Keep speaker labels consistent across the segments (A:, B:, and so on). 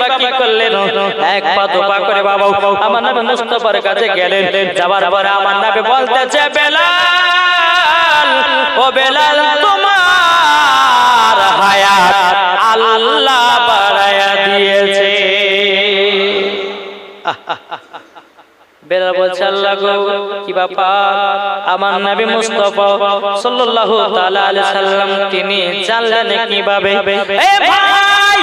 A: বাবা কি করলেন? এক পা দুপা করে বাবা আমার নবী মুস্তফার কাছে গেলেন। যাবার পরে আমার নবী বলতেছে, বেলাল, ও বেলাল, তোমার হায়াত আল্লাহ বাড়ায়া দিয়েছে। বেলাল বলছে, আল্লাহ গো, কি ব্যাপার? আমার নবী মুস্তাফা, সাল্লাল্লাহু তাআলা আলাইহি সাল্লাম, তিনি জানলেন কীভাবে? এ ভাই!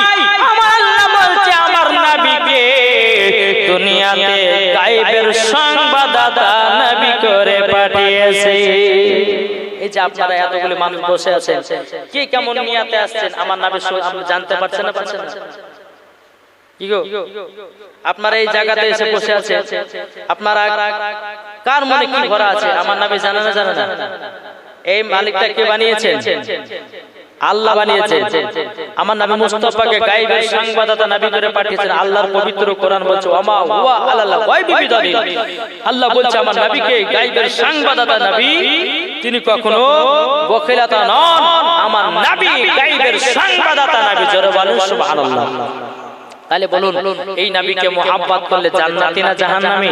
A: দুনিয়াতে গায়েবের সংবাদদাতা নবী করে পাঠিয়েছে। এই যে আপনারা এতগুলো মানুষ বসে আছেন কি কেমন নিয়াতে আসছেন? আমার নবী জানতে পারছেন না? পারছেন না আপনারা এই জায়গাতে এসে বসে আছে আপনারা কার মনে কি ভরা আছে? আমার নামে জানা না জানা না। এই মালিকটা কে বানিয়েছেন? আল্লাহ বানিয়েছেন। আমার নামে মুস্তাফাকে গায়েবের সংবাদদাতা নবী করে পাঠিয়েছেন, আল্লাহর পবিত্র কোরআন বলছে ওমা হুয়া আলাল্লাহ গায়বি বিদালিল আল্লাহ বলছে, আমার নবীকে গায়েবের সংবাদদাতা নবী, তিনি কখনো বখিলাতা নন। আমার নবী গায়েবের সংবাদদাতা নবী। জোরে বলুন, সুবহানাল্লাহ। তাহলে বলুন, এই নবীকে মোহাব্বত করলে জান্নাতি না জাহান্নামী?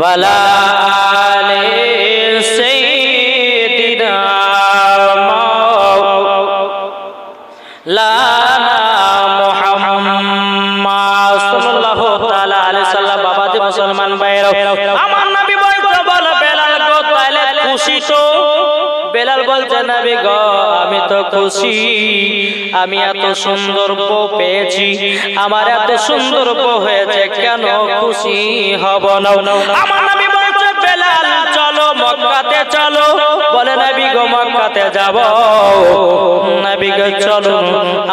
A: ولا آل سيدنا مولانا محمد صلى الله تعالى عليه وسلم বাবা যে মুসলমান ভাইরা আমার নবী বলতে বল বেলাল গো তাইলে খুশি তো বেলাল বলছে নবী গো আমি তো খুশি আমি এত সুন্দর বউ পেয়েছি আমার এত সুন্দর বউ হয়েছে কেন খুশি হব না চলো, বলে নবী গো মক্কাতে যাব। নবী গো চলো,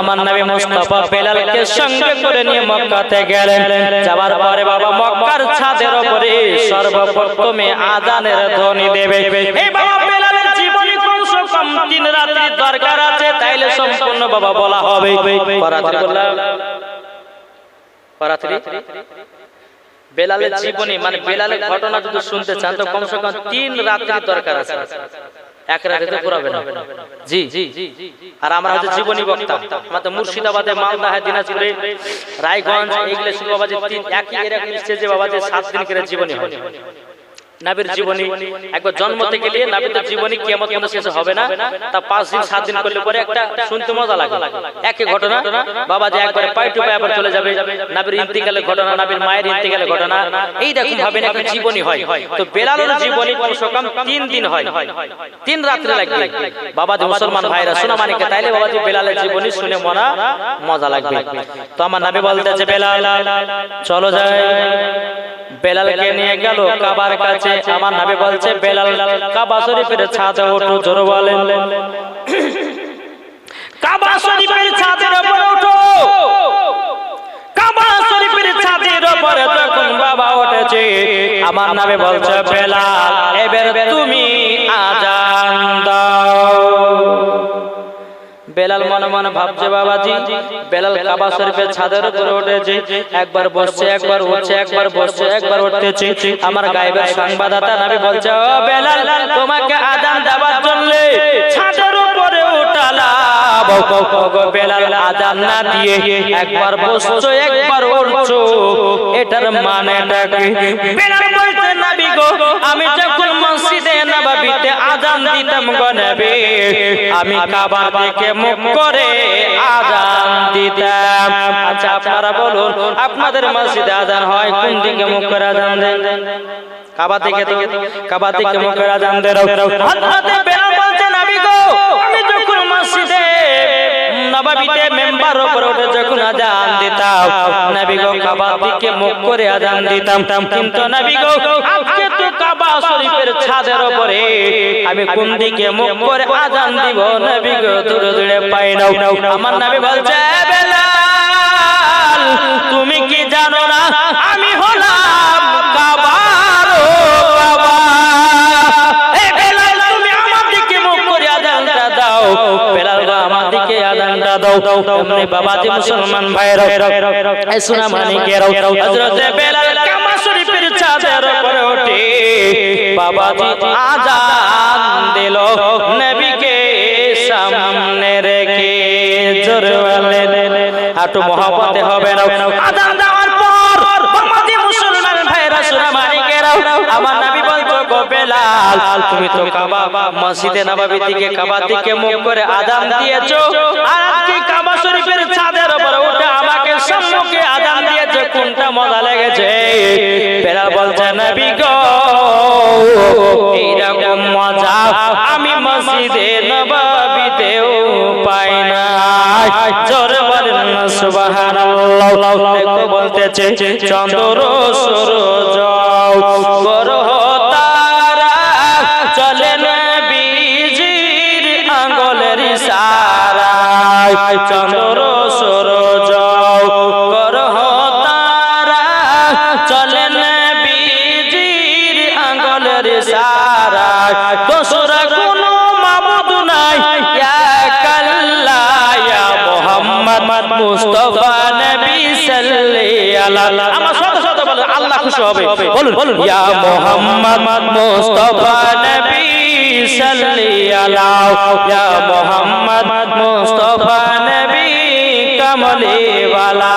A: আমার নবী মুস্তাফা বেলালকে সঙ্গে করে নিয়ে মক্কাতে গেলেন। যাবার পরে বাবা মক্কার ছাদের উপরে সর্বপ্রথমে আজানের ধ্বনি দেবে। এই বাবা বেলালের জীবনী দরকার আছে, তাইলে সম্পূর্ণ বাবা বলা হবে। বেলালের জীবনী মানে বেলালের ঘটনা যদি শুনতে চান তো কমসে কম তিন রাত্রি দরকার আছে। এক রাতে পুরাবে না। জি আর আমরা হচ্ছে জীবনী বক্তা। আমাদের মুর্শিদাবাদে মালদাহে দিনাজপুরে রায়গঞ্জ এগুলো শুধু বাবা যে তিন একই এরকম স্টেজে বাবা যে সাত দিন করে জীবনী হয়। নাবির জীবনী একবার জন্ম থেকে নিয়ে নাবিদের জীবনী কিয়ামত পর্যন্ত শেষ হবে না। তা পাঁচ দিন সাত দিন করলে পরে একটা শুনতে মজা লাগে। একই ঘটনা বাবা যে একবারে পাই টু আবার চলে যাবে। নাবির ইন্তিকালের ঘটনা নাবির মায়ের ইন্তিকালের ঘটনা। এই রকম ভাবে নাকি জীবনী হয়। তো বেলালের জীবনী কমসে কম তিন দিন হয়। তিন রাত্রে লাগবে। বাবা যে মুসলমান ভাইরা শোনা মানিকে তাইলে বাবা যে বেলালের জীবনী শুনে মনা মজা লাগবে। তো আমার নাবি বলতেছে বেলাল। চলো যায় বেলালকে নিয়ে গেল কাবার কাছে। আমার নাবি বলছে বেলাল কাবা শরীফের ছাদে ওঠো জোর বলেন। কাবা শরীফের ছাদের উপর ওঠো কাবা শরীফের ছাদের উপরে তখন বাবা উঠেছে আমার নামে বলছে বেলাল এবার তুমি আজান দাও। বেলাল মনে মনে ভাবছে, বাবাজি, বেলাল কাবা শরীফের ছাদের উপরে উঠেছে। একবার বসছে, একবার উঠছে, একবার বসছে, একবার উঠতেছে। আমার গায়েবের সংবাদদাতা নাবি বলছে, ও বেলাল, তোমাকে আজান দেওয়ার জন্য ছাদের উপরে উঠালাম। ওগো বেলাল, আজান না দিয়ে একবার বসছো, একবার উঠছো। এটার মানেটা কি? বেলাল বলছে, নবী গো, আমি যখন মসজিদে নববীতে আজান দিতাম গো নবী। আমি কাবার দিকে মুখ করে আজান দিতাম। আচ্ছা আপনারা বলুন, আপনাদের মসজিদে আজান হয়, কোন দিকে মুখ করে আজান দেন? কাবা থেকে তো কাবা থেকে মুখ করে আজান দেন। হযরত বেলাল বলছে নবী গো আমি মসজিদে নববীতে মেম্বার উঠে যখন আজান দিতাম, নবী গো দিকে মুখ করে আজান দিতাম। কিন্তু নবী গো, আজকে তো কাবা শরীফের ছাদের উপরে আমি কোন দিকে মুখ করে আজান দিব, নবী গো, দূরে দূরে পাই নাও। আমার নবী বলছে বেলাল, তুমি কি জানো না দাও, এমনি বাবাজি মুসলমান ভাইরা এই বেলাল কাবা শরীফের ছাদের উপরে ওঠে দিল। নবীকে সামনে রেখে মহাপতে হবে না। দেওয়ার পর মুসলমান ভাইরা আমার নবী বেলাল, তুমি তো কাবা, মসজিদে নববী দিকে কাবা দিকে মুখ করে আজান দিয়েছ। কোনটা মজা লেগেছে? বেলাল বলছে নবী গো। এইরকম মজা আমি মসজিদে নববীতেও পাই না। না চন্দ্র সূরজ গ্রহ চলে আঙ্গলের ইশারায়। চন্দ্র সূরজ মুস্তাফা নবী সাল্লাল্লাহু আমার শত শত বলেন আল্লাহ খুশি হবে। বলুন বলুন ইয়া মুহাম্মদ মুস্তাফা নবী সাল্লাল্লাহু ইয়া মুহাম্মদ মুস্তাফা নবী কমলে ওয়ালা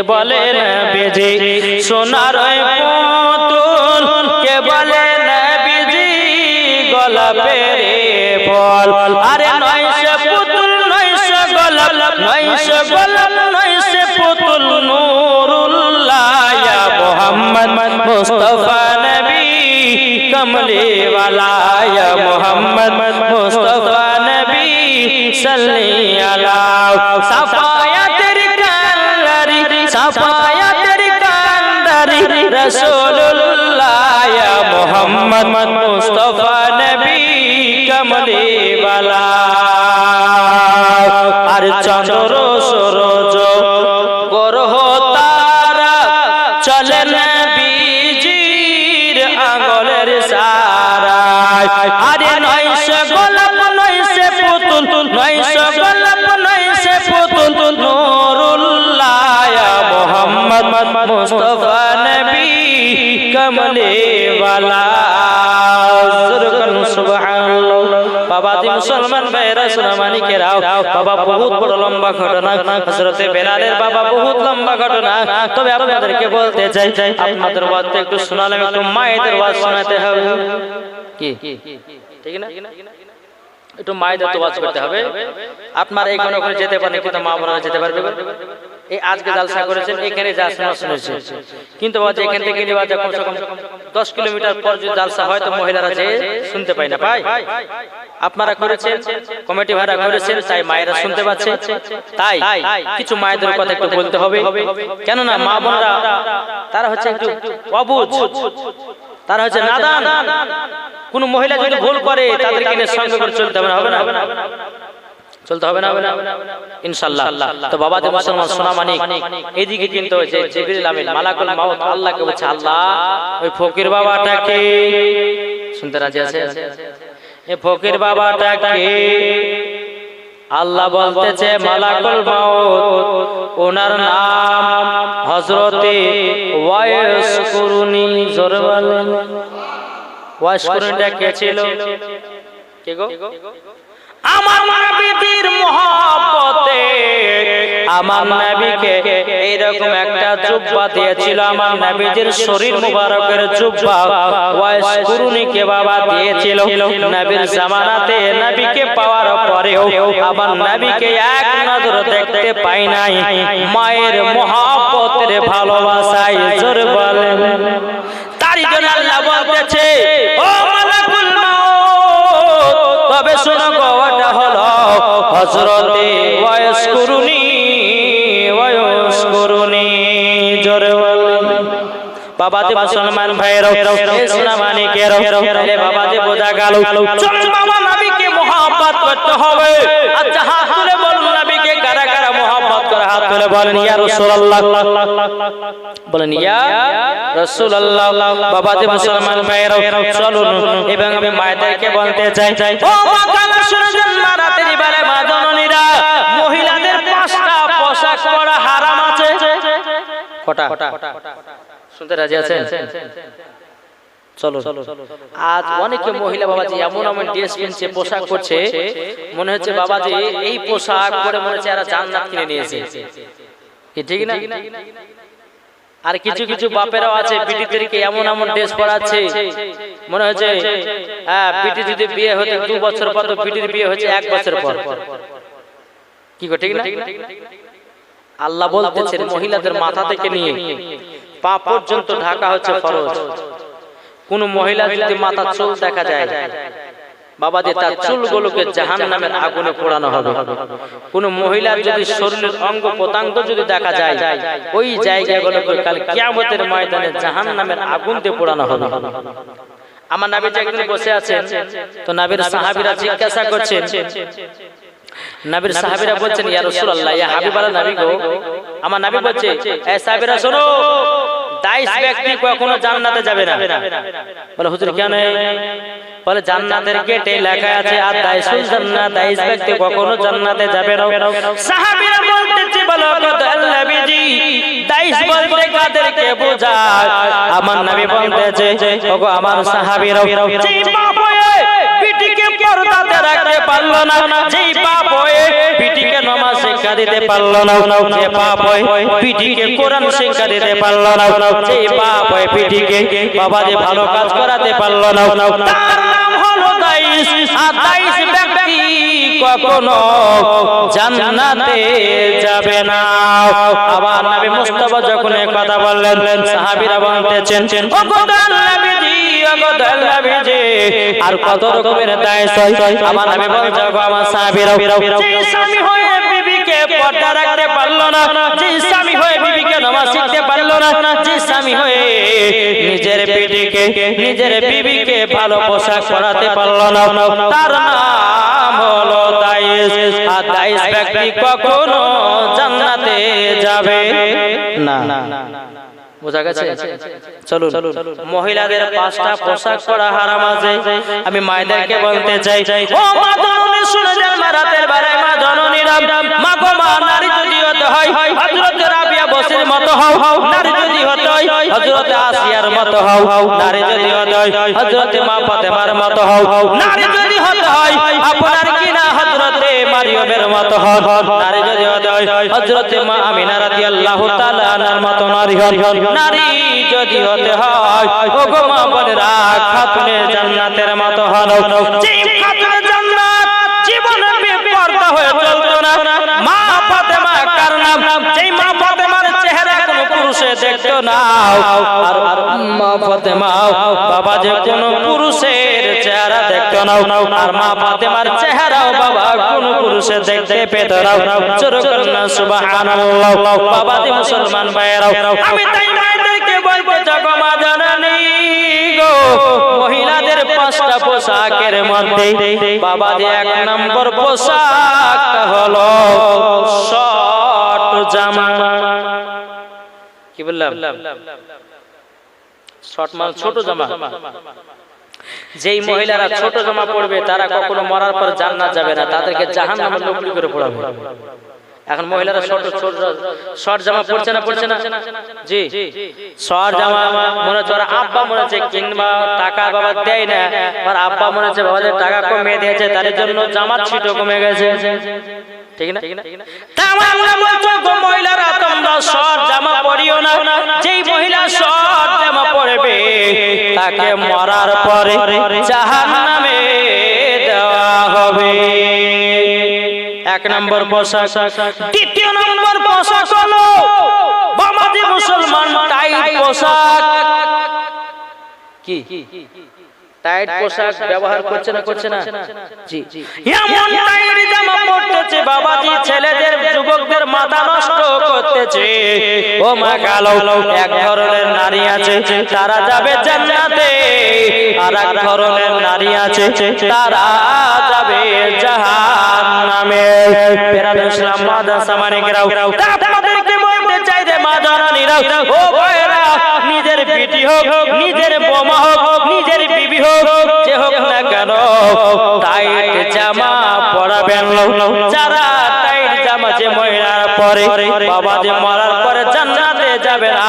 A: কে বলেন বেজে সোনার পুতুল কে বলেন বিজি গোলাপের ফল আরে নয়শো পুতুল নয়শো গোলাপ নয়শো গোলাপ নয়শো পুতুল নূরুল্লাহ ইয়া মুহাম্মদ মুস্তাফা নবী কমলে वाला या मोहम्मद मुस्तफा नबी सल्ली अला सफाया রসুল্লাহ মোহাম্মদ মুস্তফা নবী কমলে আর চন্দ্র ঘটনা, হযরতে বেলালের বাবা বহুত লম্বা ঘটনা। তবে আপনাদেরকে বলতে চাই, আপনাদের ওয়াজটা একটু শোনালাম, একটু মায়েদের ওয়াজ শোনাতে হবে। কি? ঠিক না? একটু মায়েদের ওয়াজ করতে হবে। আপনারা এখানে ওখানে যেতে পারেন, কিন্তু মা বোনেরা যেতে পারবে এই আজকে জালসা করেছেন, এখানে যা শোনা শুনেছে। কিন্তু এখান থেকে দশ কিলোমিটার পর জালসা হয়, তো মহিলারা যে শুনতে পায় না। পাই আপনারা করেছেন, কমিটি ভাড়া করেছেন, তাই মায়েরা শুনতে পাচ্ছে। তাই কিছু মায়েদের কথা একটু বলতে হবে। কেননা মা বোনরা, তারা হচ্ছে একটু অবুঝ তারা হচ্ছে নাদান। কোন মহিলা যদি ভুল করে, তাদেরকে সঙ্গে করে চলতে হবে না হবে না। চলতে হবে না? হবে না ইনশাআল্লাহ। তো বাবা মুসলমান সোনা মানিক এদিকে কিন্তু যে জিবরিল আমিন মালাকুল মাউত আল্লাহকে বলছে আল্লাহ ওই ফকির বাবাটাকে শুনতে রাজি আছে এ ফকির বাবাটাকে আল্লাহ বলতেছে মালাকুল মাউত ওনার নাম হযরতে ওয়াইস কুরুনি জোরে বলেন ওয়াইস কুরুনিটা কে ছিল কে গো? আমার নবীর মহব্বতে আমার নবীকে একটা জুব্বা দিয়েছিল। আমার নবীজির শরীর মুবারকের জুব্বা ওয়াইস কুরুনিকে বাবা দিয়েছিল। নবীর জামানাতে নবীকে পাওয়ার পরেও আমার নবীকে এক নজর দেখতে পাই নাই। মায়ের মহাব্বতের ভালোবাসায় বাবাজি মুসলমান ভাইয়ের ইসলামানিকের রে বাবাজি বোঝা গেল চল বাবা নবীকে মহব্বত করতে হবে। আচ্ছা হাত তুলে বলুন নবীকে কারা কারা মহব্বত করে হাত তুলে বলেন, ইয়া রাসূলুল্লাহ। বলেন, ইয়া রাসূলুল্লাহ। বাবাজি মুসলমান ভাইয়ের চলুন। এবং আমি মায়েদেরকে বলতে চাই, ও মা কালা শুনে যান মা জননীরা, মহিলাদের পাঁচটা পোশাক পরা হারাম আছে। কটা? শুনতে রাজি আছেন? চলো আজ অনেকে মহিলা বাবাজি এমন এমন ড্রেস কিনছে পোশাক করছে। মনে হচ্ছে বাবাজি এই পোশাক পরে মনে হচ্ছে এরা জান্নাত কিনে নিয়েছে। কি ঠিক না? আর কিছু কিছু বাপেরাও আছে বিটিদেরকে এমন এমন ড্রেস পরাচ্ছে। মনে হচ্ছে হ্যাঁ বিটি যদি বিয়ে হতে দু বছর পর তো বিটির বিয়ে হচ্ছে এক বছর পর। কি ঠিক না? আল্লাহ বলতেছেন মহিলাদের মাথা থেকে নিয়ে। পা পর্যন্ত ঢাকা হচ্ছে ফরজ। কোন মহিলা যদি মাথা চুল দেখা যায় বাবা দিয়ে তার চুলগুলোকে জাহান নামের আগুনে পোড়ানো হবে। কোন মহিলার যদি শরীরের অঙ্গ প্রত্যঙ্গ যদি দেখা যায়, ওই জায়গাগুলোকে কাল কিয়ামতের ময়দানে জাহান নামের আগুন দিয়ে পোড়ানো হবে। আমার নাবিজ একদিন বসে আছেন, তো নাবির সাহাবীরা জিজ্ঞাসা করছেন নবীর সাহাবীরা বলছেন ইয়া রাসূলুল্লাহ ইয়া হাবিবাল্লাহ নবী গো। আমার নবী বলছে এ সাহাবীরা শোনো দাইস ব্যক্তি কখনো জান্নাতে যাবে না। বলে হুজুর কেন? বলে জান্নাতের গেটে লেখা আছে আর দাইসুল জান্নাত দাইস ব্যক্তি কখনো জান্নাতে যাবে না। সাহাবীরা বলতেছে বলো কত নবীজি দাইস বলতে কাদেরকে বোঝায়। আমার নবী বলতেছে ওগো আমার সাহাবীরা যেই বাপ হয়ে পিটিকে পর্দাতে রাখতে পারল না, যেই বাপ পিটিকে নমাজ শিক্ষা দিতে পারল না, যে বাপ হয়ে, পিটিকে কোরআন শিক্ষা দিতে পারল না, যেই বাপ হয়ে, পিটিকে বাবা যে ভালো কাজ করাতে পারল না। তার নাম হলো দাইস আর দাইস কখনো জান্নাতে যাবে না। আবার নবী মুস্তাফা যখন এই কথা বললেন, সাহাবীরা বলতেছেন ও গোদাল নবীজি আর কত রকমের আমার নবী বলছে আমার সাহাবীরা নিজের পিটিকে নিজের বিবিকে ভালো পোশাক পরাতে পারল না না। বোঝা গেছে? চলুন। মহিলাদের পাঁচটা পোশাক পরা হারাম আছে। আমি মায়েদেরকে বলতে চাই ও মা জননী শুনে যান মা রাতের বেলায় মা জননীরা মা গো মা নারী যদি হতে হয় হযরত রাবিয়া বসির মতো হও নারী যদি হতে হয় হযরত আসিয়ার মতো হও। নারী যদি হতে হয় হযরত মা ফাতেমার মতো হও। নারী যদি হতে হয় আপনার কি না মারিয়মের মতো হও নারী যদি হয় হযরত মা আমিনা রাদিয়াল্লাহু মতো নারী হন। নারী যদি হয় ও গো মা খাতুনে জান্নাতের মতো হন। যেই খাতুনে জান্নাত হয়ে চলতো না, মা ফাতেমা কার নাম? মা ফাতেমার চেহারা কোনো পুরুষে দেখতো না। আর মা ফাতেমা বাবা যে কোনো পুরুষের চেহারা দেখতো না। আর মা ফাতেমার কোন পুরুষে দেখতে পেত মুসলমান ভাইরাও আমি তাই মায়েদেরকে বলব জগমা জানানি গো। মহিলাদের পাঁচটা পোশাকের মধ্যে বাবা এক নম্বর পোশাকটা হলো শর্ট জামা। কি বললাম? শর্ট ছোট জামা। যেই মহিলারা ছোট জামা পড়বে তারা কখনো মরার পর জান্নাত যাবে না তাদেরকে জাহান্নামের নকলি করে পড়াবে। এখন মহিলারা শর্ট শর্ট জামা পড়ছে না পড়ছে না। জি। শর্ট জামা মনে হচ্ছে আব্বা মনে হচ্ছে কিংবা টাকা বাবা দেয় না আর আব্বা মনে হচ্ছে বাবাদের টাকা কমিয়ে দিয়েছে তার জন্য জামার ছিটো কমে গেছে। ঠিক না? তামান্না বলছো গো মহিলারা তোমরা তোমরা শর্ট জামা পরিও না। যেই মহিলা শর্ট জামা পরবে তাকে মরার পরে জাহান্নামে দেওয়া হবে। এক নম্বর পোশাক। দ্বিতীয় নম্বর পোশাক হলো বামাজি মুসলমান টাইট পোশাক। কি? টাইট পোশাক ব্যবহার করছে না করছে না জি। এমন টাইট জামা পড়তেছে বাবাজি ছেলেদের যুবকদের মাথা নষ্ট করতেছে। ও মা কালো এক ধরনের নারী আছে তারা যাবে জান্নাতে। আর এক ধরনের নারী আছে তারা যাবে জাহান্নামে। পেরাদ ইসলাম মাদ্রাসা মানিকরাও আপনাদেরকে বলতে চাই যে মা জননীরা ও ভাইরা নিজের বেটি হোক নিজের বোমা হোক নিজের টাইট জামা পরাবেন যারা টাইট জামা যে মহিলার পরে, বাবা যে মরার পরে জান্নাতে যাবে না,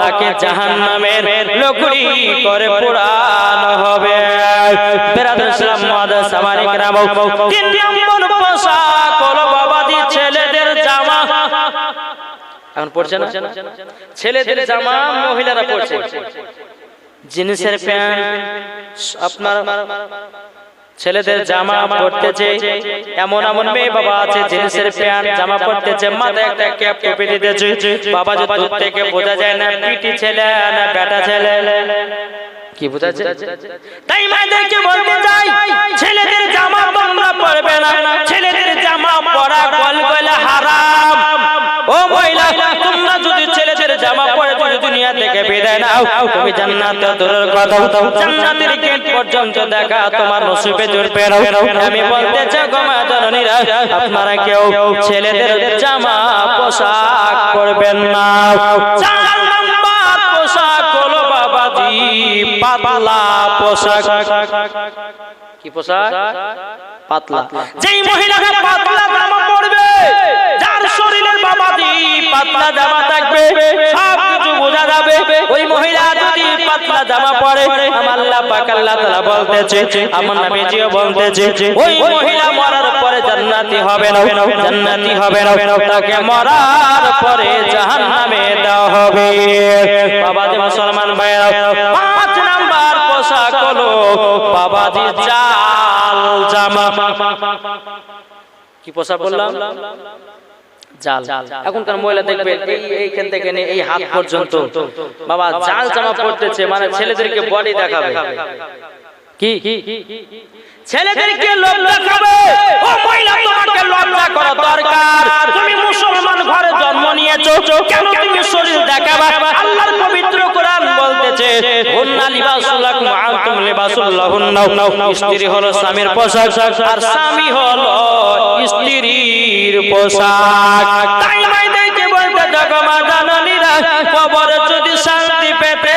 A: তাকে জাহান্নামের লকড়ি করে পোড়ানো হবে। বেরাদ ইসলাম মাদ্রাসা মানিকরাও তিন নম্বর ছেলেদের জামা মহিলারা পড়ছে। জিনিসের প্যান্ট, আপনার ছেলেদের জামা পড়তেছে এমন এমন মেয়ে বাবা আছে জিনিসের প্যান্ট জামা পড়তেছে মাথায় একটা ক্যাপ টুপি দিতেছে বাবা যে দূর থেকে বোঝা যায় না পিটি ছেলে না বেটা ছেলে। কি বোঝাচ্ছে তাই মায়েদেরকে বলতে চাই ছেলেদের জামা তোমরা পরবে না ছেলেদের জামা পরা গলগলা হারাম। ও মহিলা তোমরা যদি ছেলেদের জামা পরে যদি দুনিয়া থেকে বিদায় নাও। তুমি জান্নাত দূরের কথা জান্নাতের গেট পর্যন্ত দেখা তোমার নসিবে জুড়বে আমি বলতে চাই গো মা জননীরা আপনারা কেউ ছেলেদের জামা পোশাক পরবেন না। চার নাম্বার পোশাক হলো বাবাজি পাতলা পোশাক। কি পোশাক? পাতলা। যেই মহিলাকে পাতলা জামা পরবে যার শরীরের পাতলা জামা থাকবে, সব কিছু বোঝা যাবে। ওই মহিলা যদি পাতলা জামা পরে আল্লাহ পাক আল্লাহ তাআলা বলতেছে, আমার নবীজিও বলতেছে, ওই মহিলা মরার পরে জান্নাতি হবে না, জান্নাতি হবে না, তাকে মরার পরে জাহান্নামে দেওয়া হবে। বাবাজি মুসলমান ভাইরা পাঁচ নাম্বার পোশাক হলো বাবাজি জাল জামা। কি পোশাক বললাম? জাল। এখনকার মহিলা দেখবে এইখান থেকে এই হাত পর্যন্ত। বাবা, জাল জামা পড়তেছে মানে ছেলেদেরকে বডি দেখাবে। ছেলেদেরকে লোক দেখাবে। ও মহিলা তোমাকে লজ্জা করা দরকার। তুমি মুসলমান ঘরে জন্ম নিয়েছো। কেন তুমি শরীর দেখাবা? আল্লাহর পবিত্র কোরআন বলতেছে হুন্না লিবাসুল লাকুম আনতুম লিবাসুল লাহুন্না। স্ত্রী হলো স্বামীর পোশাক আর স্বামী হলো স্ত্রীর পোশাক। তাই মাইদেরকে বলতে জগমা জাননীরা কবরে যদি শান্তি পেতে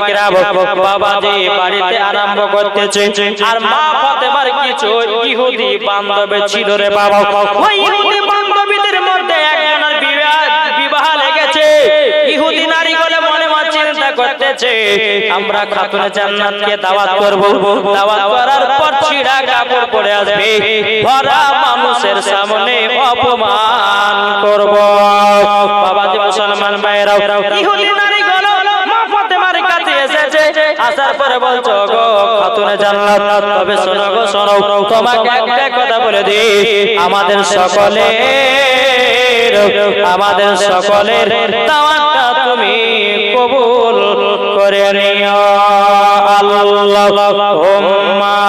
A: মাদের বাবাজি বাড়িতে আরম্ভ করতেছে আর মা ফতেমার কিছু ইহুদি বান্ধবী ছিল রে বাবা। ওই ইহুদি বান্ধবীদের মধ্যে একজনের বিবাহ লেগেছে। ইহুদি নারী বলে মনে মনে চিন্তা করতেছে। আমরা খাতুনে জান্নাতকে দাওয়াত করব। দাওয়াত করার পর ছিড়া কাপড় পরে আসবে। ভরা মানুষের সামনে অপমান করব। বাবাজি মুসলমান ভাইরাও ইহুদি আসার পরে বলছো, গো খাতুনে জান্নাত, তবে শোনো গো, শোনো, তোমাকে একটা কথা বলে দি আমাদের সকলে আমাদের সকলের দাওয়াতটা তুমি কবুল করে নিও। আল্লাহুম্মা সাল্লি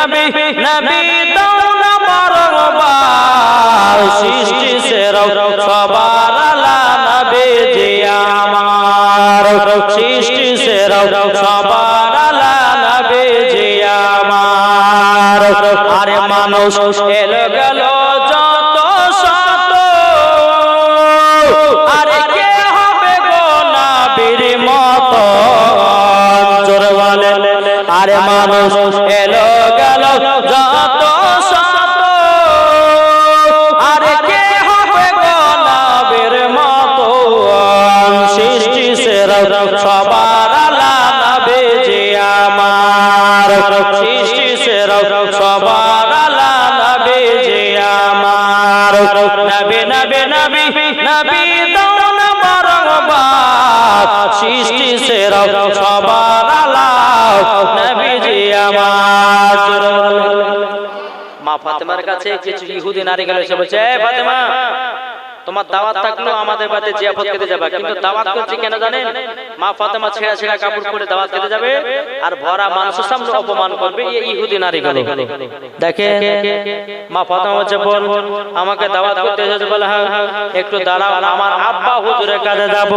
A: নবী নবী সৃষ্টি সবার আলা নবী আমার মা ফাতেমার কাছে কিছু ইহুদি নারী গেল সে বলছে, "এ ফাতেমা, তোমার দাওয়াত থাকল আমাদের বাড়িতে জিয়াফত খেতে যাবে, কিন্তু দাওয়াত করছি কেন জানেন? মা ফাতেমা ছেঁড়া ছেঁড়া কাপড় পরে দাওয়াত খেতে যাবে আর ভরা মানুষের সামনে অপমান করবে এই ইহুদি নারী গুলো দেখে মা ফাতেমা বলছে, বোন, আমাকে দাওয়াত করতে এসেছে বলে হ্যাঁ একটু দাঁড়াও আমার আব্বা হুজুরের কাছে যাব।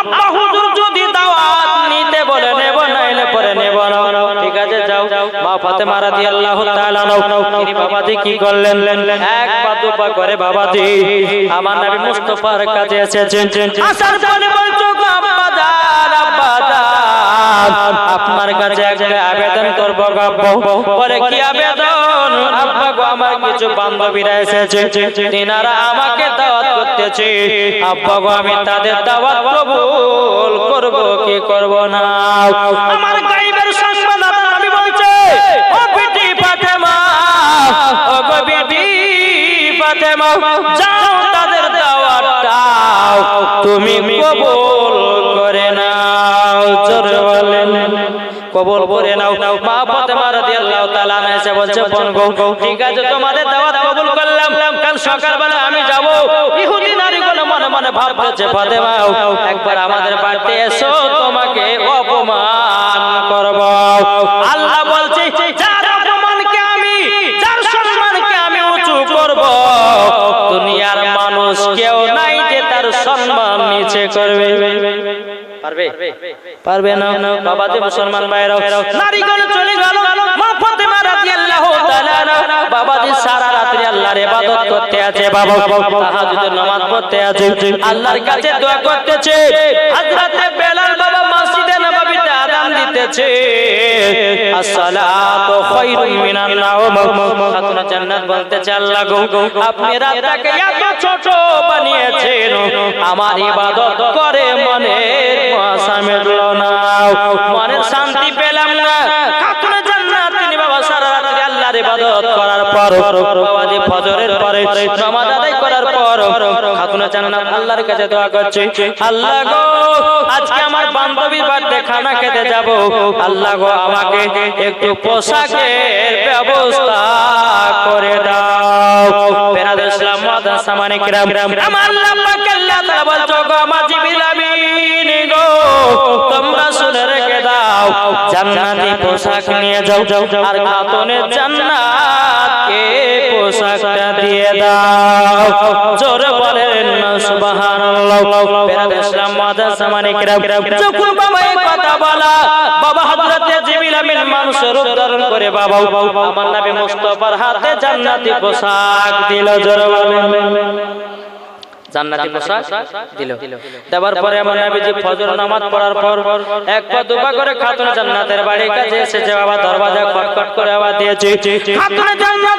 A: আব্বা হুজুর যদি দাওয়াত নিতে বলে, নেব নাইলে পরে নেব না। ঠিক আছে, যাও। মা ফাতেমা রাদিয়াল্লাহু তাআলা তিনি বাবাজি কি করলেন? এক পা, দু পা করে বাবাজি, আমার নবী মুস্তাফার কাছে এসেছেন। আসার পরে বলছো আপনার কাছে একটা আবেদন করব গো আব্বা কি আবেদন? আব্বা গো আমার কিছু বান্ধবীরা এসেছে। তিনারা আমাকে দাওয়াত করতেছে। আব্বা গো আমি তাদের দাওয়াত কবুল করব কি করব না? আমার গাইবের সংবাদ আপনার আমি বলছে ও বিটি ফাতেমা ও গো বিটি ফাতেমা যাও তাদের দাওয়াতটাও তুমি কবুল করে বলেন কবুল করে নাও মা ফাতেমা রাদিয়াল্লাহু তাআলা এসে বলছে বোন গো ঠিক আছে তোমাদের দাওয়াত কবুল করলাম কাল সকালবেলা আমি যাব ইহুদি নারীগুলো মনে মনে ভাবতেছে ফাতেমা একবার আমাদের বাড়িতে এসো পারবে? পারবে না। বাবাজি মুসলমান ভাইরাও নারীগণ চলে গেল। মা ফাতেমা রাদিয়াল্লাহু তাআলা আনহা। বাবাজি সারা রাত্রি আল্লাহর ইবাদত করতে আছে বাবা। তাহাজ্জুদের নামাজ পড়তে আছে। আল্লাহর কাছে দোয়া করতেছে। হযরতে বেলাল দিতেছে আসসালাতু খায়রুম মিনান নাওম। খাতুন জান্নাত বলতেছে, আল্লাহ গো, আপনি রাতটাকে এত ছোট বানিয়েছেন। আমার ইবাদত করে মনের আশা মিটল না। মনের শান্তি পেলাম না। খাতুন জান্নাত, তিনি বাবা সারা রাত্রি আল্লাহর ইবাদত করার পর, বাবা ফজরের পরে নামাজ খাতুন জান্নাত আল্লাহর কাছে দোয়া করছে। আল্লাহ গো, আজকে আমার বান্ধবীর বাড়িতে খানা খেতে যাব। আল্লাহ গো, আমাকে একটু পোশাকের ব্যবস্থা করে দাও। বেরাদ ইসলাম মাদার সামানে কিরাম। আমার আল্লাহ আল্লাহ তাআলা বলছো গো আমার জিবিল আমিন গো, তোমরা শুনে রেখে দাও। জান্নাতি পোশাক নিয়ে যাও। আর খাতুনের জান্নাতকে পোশাকটা দিয়ে দাও। না সুবহানাল্লাহ। ফজর নামাজ পড়ার পর এক দুপা করে খাতুন জান্নাতের বাড়ির কাছে এসেছে, বাবা দরজা খটখট করে আবার দিয়েছে। খাতুন জান্নাত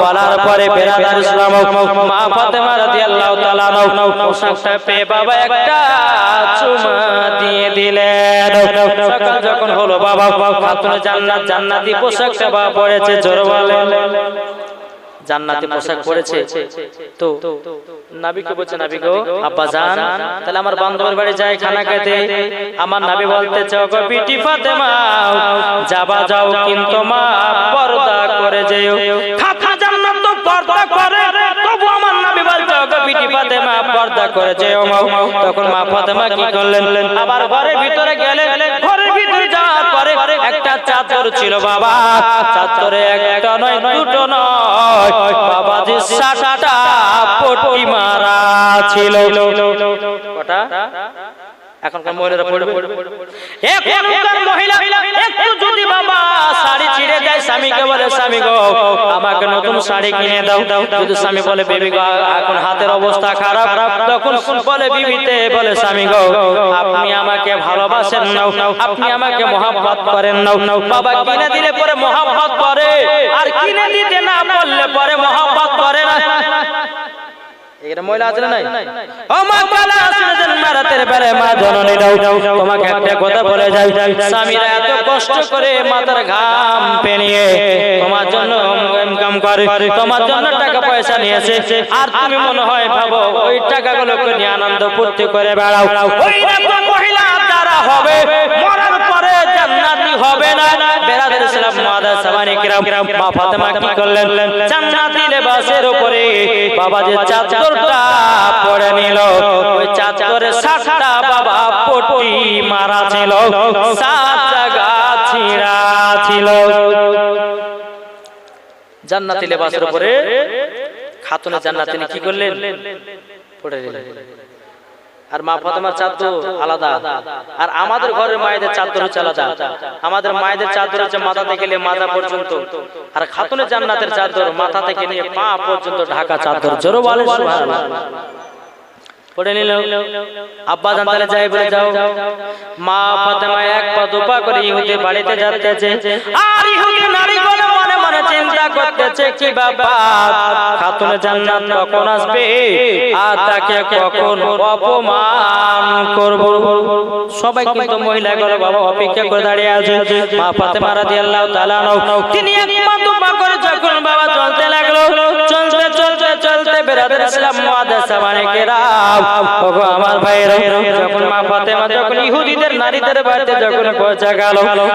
A: বলার পরে বেরাদার ইসলাম মা ফাতেমা রাদিয়াল্লাহু তাআলা পোশাকটা পেয়ে বাবা একটা চুমা দিয়ে দিলেন। সকাল যখন হলো বাবা খাতুন জান্নাত জান্নাতি পোশাকটা বাবা পড়েছে জোর জান্নাতি পোশাক পরেছে। তো নাবিকে বলছে নাবি গো আব্বা জান তাহলে আমার বান্ধবের বাড়ি যাই খানা খেতে আমার নাবি বলতে চাও গো বিটি ফাতেমা যাবা যাও কিন্তু মা পর্দা করে যেও। পর্দা করে যেও মা, তখন মা ফাতেমা কি করলেন? আবার ঘরের ভিতরে গেলেন। ঘরের ভিতরে যাওয়ার পরে একটা চাদর ছিল, বাবা। চাদরে একটা নয়, দুটো নয়। বাবা যে সাতটা পটি মারা ছিল। কটা? এখনকার মহিলারা পড়বে? এখনকার মহিলা, একটু যদি বাবা শাড়ি স্বামীকে বলে স্বামী গো আমাকে নতুন শাড়ি কিনে দাও। যদি স্বামী বলে বেবি গো এখন হাতের অবস্থা খারাপ। তখন বলে বিবিতে বলে স্বামী গো আপনি আমাকে ভালোবাসেন নাও আপনি আমাকে মহাব্বত করেন নাও বাবা কিনে দিলে পরে মহাব্বত করে আর কিনে দিতে না বললে পরে মহাব্বত করে না। এখানে মহিলা আছে না নাই? ও মা কালা শুনেছেন মারাতের বেলে মা জননী দাও। তোমাকে একটা কথা বলে যাই। স্বামীরা এত কষ্ট করে মাথার ঘাম পেনিয়ে তোমার জন্য ইনকাম করে তোমার জন্য টাকা পয়সা নিয়েছে। আর তুমি মনে হয় ভাবো ওই টাকাগুলোকে নিয়ে আনন্দ ফুর্তি করে বেড়াও। ওই রকম মাদা সামানি মা ফাতেমা কি করলেন? জান্নাতি লেবাসের উপরে বাবা যে চাদরটা পরে নিল ওই চাদরে সাতটা বাবা পটি মারা ছিল। সাত জায়গা ছিঁড়া ছিল। জান্নাতি লেবাসের উপরে খাতুনে জান্নাত তিনি কি করলেন? পড়ে দিলেন আর মা ফাতেমার চাদর আলাদা। আর আমাদের ঘরের মায়েদের চাদর হচ্ছে আলাদা। আমাদের মায়েদের চাদর হচ্ছে মাথা থেকে নিয়ে মাথা পর্যন্ত। আর খাতুনের জান্নাতের চাদর মাথা থেকে নিয়ে পা পর্যন্ত ঢাকা চাদর। জোরো বলে সুবহানাল্লাহ। পড়ে নিল। আব্বা জান তাহলে যাই বলে যাও। মা ফাতেমা এক পা দুপা করে ইহুদি বাড়িতে যাচ্ছে। আর ইহুদি নারী চিন্তা করতেছে কি বাবা? খাতুনে জান্নাত কখন আসবে? আর তাকে কখন অপমান করব? সবাই কিন্তু মহিলা গুলো বাবা অপেক্ষা করে দাঁড়িয়ে আছে। মা ফাতেমা রাদিয়াল্লাহু তাআলা তিনি এক পা করে যখন বাবা চলতে লাগল চলতে চলতে আমার ভাইরা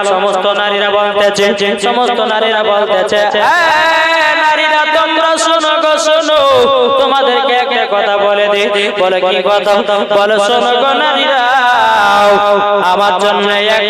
A: সমস্ত নারীরা বলতেছে, সমস্ত নারীরা বলতেছে নারীরা তোমরা শোনো গো, শোনো। তোমাদেরকে একটা কথা বলে দি বলে কি কথা? বলে শোনো গো নারীরা আমার জন্য একটা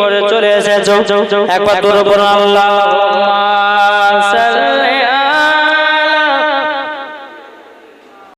A: পরে চলে এসেছ। একবার দূর আল্লাহ।